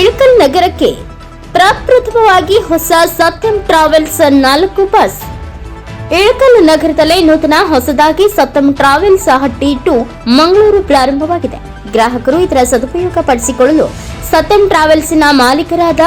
ಇಳಕಲ್ ನಗರಕ್ಕೆ ಪ್ರಪ್ರಥಮವಾಗಿ ಹೊಸ ಸತ್ಯಂ ಟ್ರಾವೆಲ್ಸ್ ನಾಲ್ಕು ಬಸ್. ಇಳಕಲ್ ನಗರದಲ್ಲೇ ನೂತನ ಹೊಸದಾಗಿ ಸತ್ಯಂ ಟ್ರಾವೆಲ್ಸ್ ಹಟ್ಟಿ ಟು ಮಂಗಳೂರು ಪ್ರಾರಂಭವಾಗಿದೆ. ಗ್ರಾಹಕರು ಇದರ ಸದುಪಯೋಗ ಪಡಿಸಿಕೊಳ್ಳಲು ಸತ್ಯಂ ಟ್ರಾವೆಲ್ಸ್ನ ಮಾಲೀಕರಾದ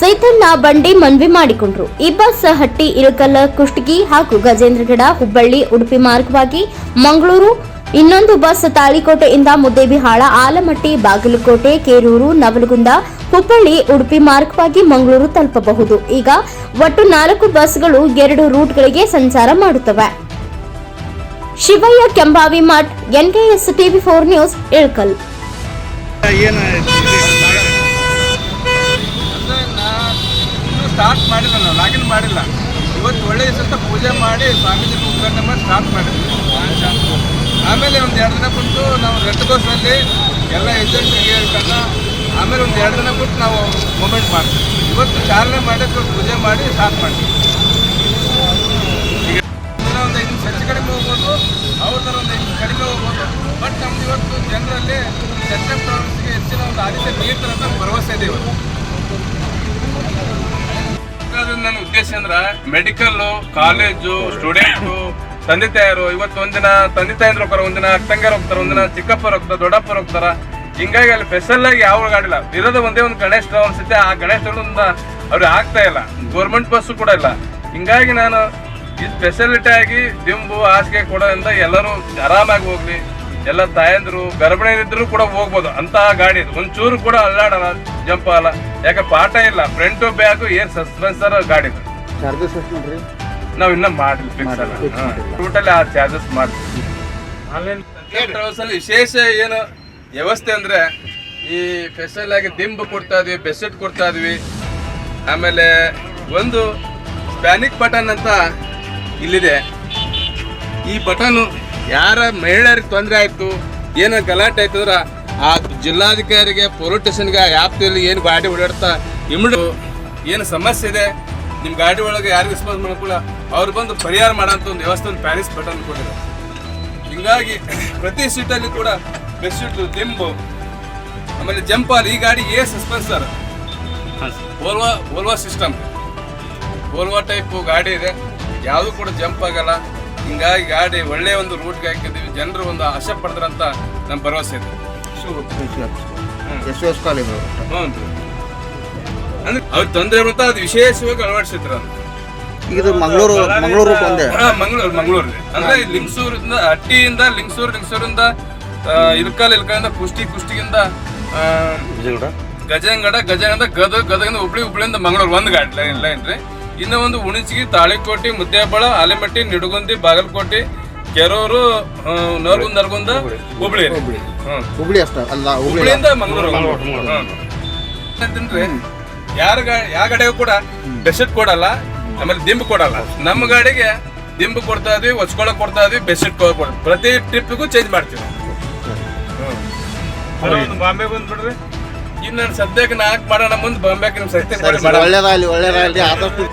ಸೈತನ್ನ ಬಂಡಿ ಮನವಿ ಮಾಡಿಕೊಂಡರು. ಈ ಬಸ್ ಹಟ್ಟಿ ಇಳಕಲ್ ಕುಷ್ಟಗಿ ಹಾಗೂ ಗಜೇಂದ್ರಗಡ ಹುಬ್ಬಳ್ಳಿ, ಉಡುಪಿ ಮಾರ್ಗವಾಗಿ ಮಂಗಳೂರು ಇನ್ನೊಂದು ಬಸ್ ತಾಳಿಕೋಟೆಯಿಂದ ಮುದ್ದೇಬಿಹಾಳ ಆಲಮಟ್ಟಿ ಬಾಗಲಕೋಟೆ ಕೇರೂರು ನವಲಗುಂದ ಹುಬ್ಬಳ್ಳಿ ಉಡುಪಿ ಮಾರ್ಗವಾಗಿ ಮಂಗಳೂರು ತಲುಪಬಹುದು. ಈಗ ಒಟ್ಟು ನಾಲ್ಕು ಬಸ್ಗಳು ಎರಡು ರೂಟ್ಗಳಿಗೆ ಸಂಚಾರ ಮಾಡುತ್ತವೆ. Shivayya Kembhavi Math NKS TV four news Ilkal. Start ಮಾಡಿಲ್ಲ ನಾನು ಲಾಗಿನ್ ಮಾಡಿಲ್ಲ. ಇವತ್ತು ಒಳ್ಳೆಯ ದಿವಸ ಪೂಜೆ ಮಾಡಿ ಸ್ವಾಮೀಜಿ ಉದ್ಘಾಟನೆ ಮಾಡಿ ಸ್ಟಾರ್ಟ್ ಆಮೇಲೆ ಒಂದು ಎರಡು ದಿನ ಬಿಟ್ಟು ನಾವು ರೆಡ್ ಬಸ್ಸಲ್ಲಿ ಎಲ್ಲ ಏಜೆಂಟ್ ಹೇಳ್ಕೊಂಡು ಆಮೇಲೆ ಒಂದು ಎರಡು ದಿನ ಬಿಟ್ಟು ನಾವು ಮೂಮೆಂಟ್ ಮಾಡ್ತೀವಿ. ಇವತ್ತು ಚಾಲನೆ ಮಾಡಿ ಸ್ವಲ್ಪ ಪೂಜೆ ಮಾಡಿ ಸ್ಟಾರ್ಟ್ ಮಾಡ್ತೀವಿ. ಒಂದು ಐದು ಹೆಚ್ಚು ಕಡಿಮೆ ಹೋಗ್ಬೋದು, ಅವ್ರ ಥರ ಒಂದು ಐದು ಕಡಿಮೆ ಹೋಗ್ಬೋದು ಬಟ್ ನಮ್ದು ಇವತ್ತು ಜನರಲ್ಲಿ ಸೆಪ್ಟೆಂಬರ್ ಪ್ರಾಬ್ಲಮ್ಸ್ಗೆ ಹೆಚ್ಚಿನ ಒಂದು ಆದ್ಯತೆ ನೀಡ್ತಾರೆ ಅಂತ ಭರವಸೆ ಇದೆ ಇವತ್ತು. ನನ್ನ ಉದ್ದೇಶ ಅಂದ್ರೆ ಮೆಡಿಕಲ್ ಕಾಲೇಜು ಸ್ಟೂಡೆಂಟು ತಂದೆ ತಾಯಿಯರು ಇವತ್ತು ಒಂದಿನ, ತಂದೆ ತಾಯಂದ್ರು ಹೋಗ್ತಾರ ಒಂದಿನ, ಅಕ್ಕಂಗಾರ ಹೋಗ್ತಾರ ಒಂದಿನ, ಚಿಕ್ಕಪ್ಪರು ಹೋಗ್ತಾರೆ, ದೊಡ್ಡಪ್ಪರು ಹೋಗ್ತಾರ. ಹಿಂಗಾಗಿ ಅಲ್ಲಿ ಸ್ಪೆಷಲ್ ಆಗಿ ಯಾವ ಗಾಡಿ ಇಲ್ಲ ಇರೋದು ಒಂದೇ ಒಂದು ಗಣೇಶ್ ಅನ್ಸುತ್ತೆ ಆ ಗಣೇಶ್ ಅವ್ರಿಗೆ ಆಗ್ತಾ ಇಲ್ಲ. ಗೌರ್ಮೆಂಟ್ ಬಸ್ಸು ಕೂಡ ಇಲ್ಲ. ಹಿಂಗಾಗಿ ನಾನು ಈ ಸ್ಪೆಷಾಲಿಟಿ ಆಗಿ ದಿಂಬು, ಹಾಸಿಗೆ ಕೊಡೋದ್ರಿಂದ ಎಲ್ಲರೂ ಆರಾಮಾಗಿ ಹೋಗ್ಲಿ. ಎಲ್ಲ ತಾಯಂದ್ರು, ಗರ್ಭಿಣಿಯರಿದ್ರು ಕೂಡ ಹೋಗ್ಬೋದು. ಅಂತ ಗಾಡಿ ಇದು. ಒಂಚೂರು ಕೂಡ ಅಲ್ಲಾಡಲ್ಲ, ಜಂಪ್ ಅಲ್ಲ. ಯಾಕೆ ಪಾಠ ಇಲ್ಲ. ಫ್ರಂಟ್ ಬ್ಯಾಗು ಏರ್ ಸಸ್ಪೆನ್ಸರ್ ಗಾಡಿ ಚಾರ್ಜಸ್ ಎಷ್ಟು ನಾವು ಇನ್ನ ಮಾಡಿಲ್ಲ. ಟೋಟಲ್ ಆ ಚಾರ್ಜಸ್ ಮಾಡ್ತೀವಿ. ಆನ್ಲೈನ್ ಟ್ರಾವೆಲ್ಸ್ ಅಲ್ಲಿ ವಿಶೇಷ ಏನು ವ್ಯವಸ್ಥೆ ಅಂದ್ರೆ ಈ ಫೆಸ್ಟಲ್ ಆಗಿ ದಿಂಬು ಕೊಡ್ತಾ ಇದ್ವಿ ಬೆಡ್ಶೀಟ್ ಕೊಡ್ತಾ ಇದ್ವಿ. ಆಮೇಲೆ ಒಂದು ಸ್ಪ್ಯಾನಿಕ್ ಬಟನ್ ಅಂತ ಇಲ್ಲಿದೆ. ಈ ಬಟನ್ ಯಾರ ಮಹಿಳೆಯರಿಗೆ ತೊಂದರೆ ಆಯ್ತು ಏನೋ ಗಲಾಟೆ ಆಯ್ತು ಅಂದ್ರೆ ಆ ಜಿಲ್ಲಾಧಿಕಾರಿಗೆ ಪೊಲೀಸ್ ಸ್ಟೇಷನ್ಗೆ ಆ ವ್ಯಾಪ್ತಿಯಲ್ಲಿ ಏನು ಗಾಡಿ ಓಡಾಡ್ತಾ ಇಮ್ಡು ಏನು ಸಮಸ್ಯೆ ಇದೆ ನಿಮ್ಮ ಗಾಡಿ ಒಳಗೆ ಯಾರಿಗೆ ರೆಸ್ಪಾನ್ಸ್ ಮಾಡ್ಕೊಳ್ಳ ಅವ್ರು ಬಂದು ಪರಿಹಾರ ಮಾಡೋಂಥ ಒಂದು ವ್ಯವಸ್ಥೆ ಒಂದು ಪ್ಯಾರಿಸ್ ಬಟನ್ ಕೊಟ್ಟಿದೆ ಹಿಂಗಾಗಿ ಪ್ರತಿ ಸೀಟಲ್ಲಿ ಕೂಡ ಬೆಡ್ಶೀಟು ದಿಂಬು ಆಮೇಲೆ ಜಂಪಾಲ್ ಈ ಗಾಡಿ ಎ ಸಸ್ಪೆನ್ಸರ್ Volvo Volvo system Volvo type ಗಾಡಿ ಇದೆ. ಯಾವುದು ಕೂಡ ಜಂಪ್ ಆಗಲ್ಲ. ಹಿಂಗಾಗಿ ಗಾಡಿ ಒಳ್ಳೆಯ ಒಂದು ರೂಟ್ಗೆ ಹಾಕಿದ್ದೀವಿ. ಜನರು ಒಂದು ಆಶೆ ಪಡ್ತಾರಂತ ನಮ್ಮ ಭರವಸೆ ಇದೆ. ಹ್ಞೂ ಅಂದ್ರೆ ಅವ್ರ ತೊಂದರೆ ಬಂತ ಅದು ವಿಶೇಷವಾಗಿ ಅಳವಡಿಸಿದ್ರು ಅಂತ ಇದು ಮಂಗಳೂರು ಮಂಗಳೂರು ಒಂದೇ? ಮಂಗಳೂರು ಮಂಗಳೂರು ಅಂದ್ರೆ ಲಿಂಗಸೂರಿಂದ ಹಟ್ಟಿಯಿಂದ ಲಿಂಗಸೂರು ಲಿಂಗಸೂರಿಂದ ಇಲ್ಕಲ್ ಇಲ್ಕಲಿಂದ ಕುಷ್ಟಿ ಕುಷ್ಟಿಗಿಂದ ಆ, ಗಜಂಗಡ ಗಜಂಗಡ ಗದ ಗದಗಿಂದ ಹುಬ್ಳಿ ಹುಬ್ಳಿಯಿಂದ ಮಂಗಳೂರು ಒಂದು ಗಾಡಿ ಲೈನ್ ಲೈನ್ ರೀ. ಇನ್ನು ಒಂದು ಉಣಿಚಿಗಿ ತಾಳಿಕೋಟಿ ಮುದ್ದೇಬಳ ಆಲೆಮಟ್ಟಿ ನಿಡುಗುಂದಿ ಬಾಗಲಕೋಟೆ ಕೆರೂರು ನರಗುಂದ ನರಗುಂದ ಹುಬ್ಳಿ. ಹುಬ್ಳಿ ಅಷ್ಟ ಅಲ್ಲ ಹುಬ್ಳಿ ಹುಬ್ಳಿಯಿಂದ ಮಂಗಳೂರು ಯಾರ ಯಾವ ಗಾಡಿಗೂ ಕೂಡ ಡೆಸರ್ಟ್ ಕೊಡಲ್ಲ. ಆಮೇಲೆ ದಿಂಬು ಕೊಡಲ್ಲ. ನಮ್ಮ ಗಾಡಿಗೆ ದಿಂಬು ಕೊಡ್ತಾ ಇದ್ವಿ ಹೊಚ್ಕೊಳಕ್ ಕೊಡ್ತಾ ಇದ್ವಿ ಬೆಡ್ಶೀಟ್ ಕೊಡ ಪ್ರತಿ ಟ್ರಿಪ್ಗೂ ಚೇಂಜ್ ಮಾಡ್ತೀವಿ. ಬಾಂಬೆ ಬಂದ್ಬಿಡ್ರಿ ಇನ್ನು ಸದ್ಯಕ್ಕೆ ನಾಲ್ಕು ಮಾಡೋಣ ಮುಂದೆ ಬಾಂಬೆ ಒಳ್ಳೆ ಒಳ್ಳೇದಾಗಲಿ ಆದಷ್ಟು